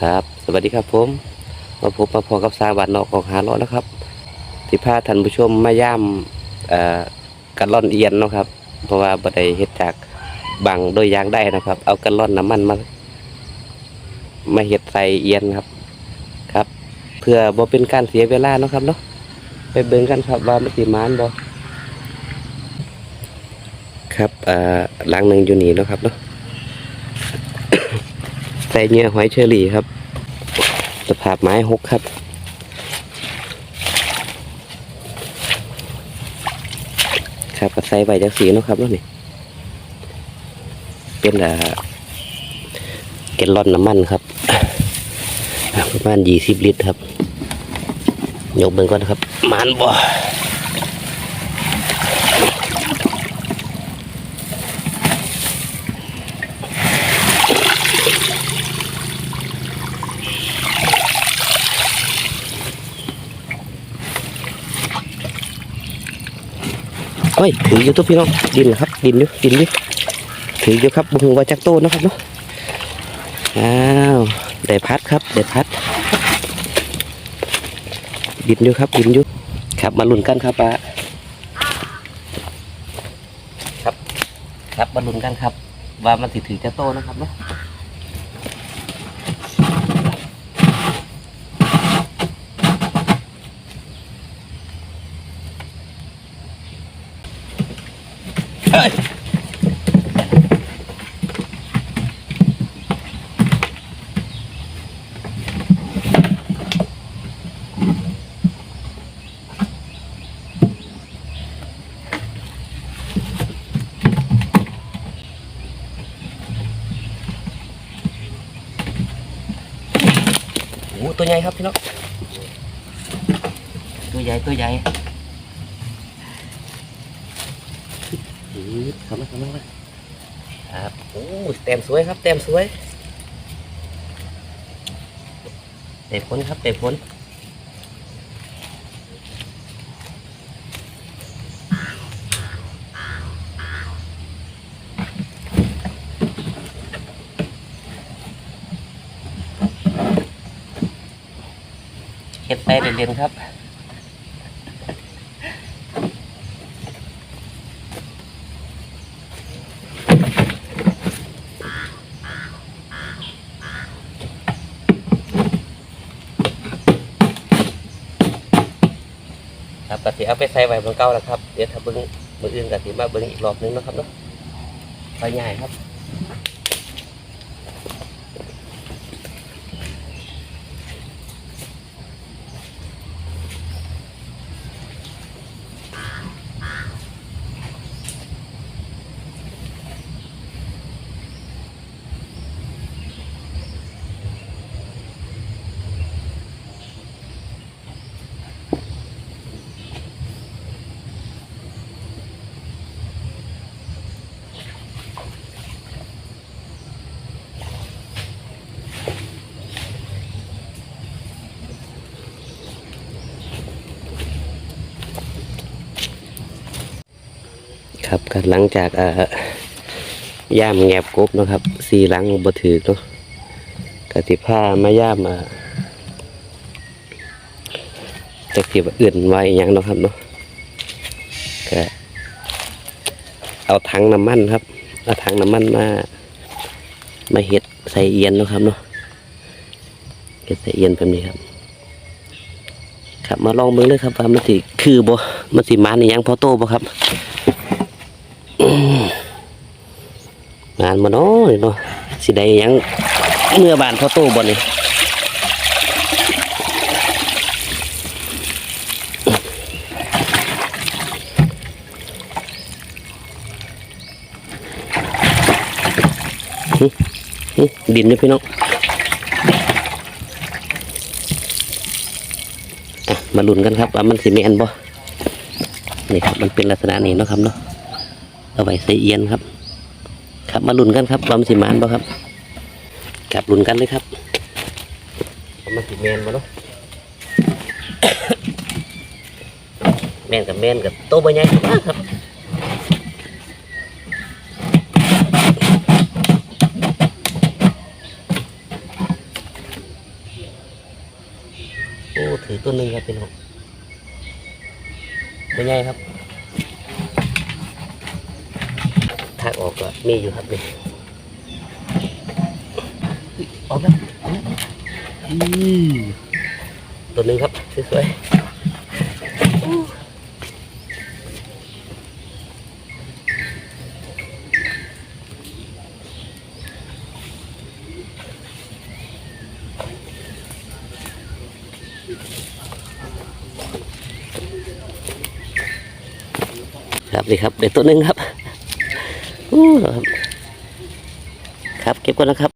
ครับ สวัสดีครับผมมาพบมาพอกับสาวันนอกออกหาลาะแล้วครับที่พาท่านผู้ชมมาย่ามเอ่อกันล่อนเอียนเนาะครับ เพราะว่าบัไดเฮ็ดจากบังโดยยางได้นะครับ เอากันล่อนน้ำมันมามาเฮ็ดใส่เอียนครับครับ เพื่อบ่เป็นการเสียเวลาเนาะครับเนาะไปเบิ่งกันครับว่ามันสิมานบ่ครับอ่อหลังหนึ่งอยู่นี่เนาะครับเนาะ ใส่เนื้อหอยเชอรี่ครับ สภาพไม้หกครับ ครับก็ใส่ใบจากสีนะครับแล้วนี่เป็นอ่าเกลลอนน้ำมันครับประมาณยี่สิบลิตรครับ ยกเบิ่งก่อนครับ มันบ่้ยถืออยู่ตัวพี่น้องดินนะครับ ดินอยู่ดินอยู่ถืออยู่ครับบุ้งว่าจักโตนะครับเนาะอ้าวได้พัดครับได้พัด ดินอยู่ครับดินอยู่ครับมาลุ้นกันครับป้าครับ ครับมาลุ้นกันครับ ว่ามันสิถือจะโตนะครับเนาะ เฮ้ยโอ้ตัวใหญ่ครับพี่น้ อือเข้ามาเข้ามาครับโอ้เต็มสวยครับ เต็มสวยเตะพ้นครับเตะพ้นเฮ็ดไปเรียนครับ ครับกติเอาไปใส่ไว้บนเก้าแล้วครับ เดี๋ยวถ้าเบิ้งมืออื่นกติมาเบิ้งอีกรอบนึงนะครับเนาะไปใหญ่ครับ ครับก็หลังจากย่ามแงบกบนะครับสีหลังบ่ถือเนาะกติผ้ามาย่ามาจะเก็บอื่นไว้อย่างนะครับเนาะก็เอาถังน้ำมันครับเอาถังน้ำมันมามาเฮ็ดใส่เอียนนะครับเนาะเฮ็ดใส่เอียนแบบนี้ครับ ครับมาลองเบิ่งเลยครับว่ามันสิคือบ่มันสิมันอหยังพอโตบ่ครับ งานมาเนาะนี่เนาะสิได้ยังเมื่อบานพอโตบ่นี่หึหึดินนี่พี่น้องมาลุ้นกันครับว่ามันสิแมนบ่นี่ครับมันเป็นลักษณะนี้เนาะครับเนาะ เอาไว้ใส่เอียนครับ ครับมาลุ้นกันครับว่ามสิมานบ่ครับกับลุ้นกันเลยครับว่ามันสิแมนบ่เนาะแมนกับแมนกับโตบ่ใหญ่ครับโอ้ถือตัวหนึ่งครับพี่น้องเป็นไงครับ ทางออกก็มีอยู่ครับนี่ออกแล้วออกแล้วอืมตัวหนึ่งครับสวยๆครับนี่ครับเดี๋ยวตัวหนึ่งครับ อู้ครับครับ เก็บก่อนนะครับ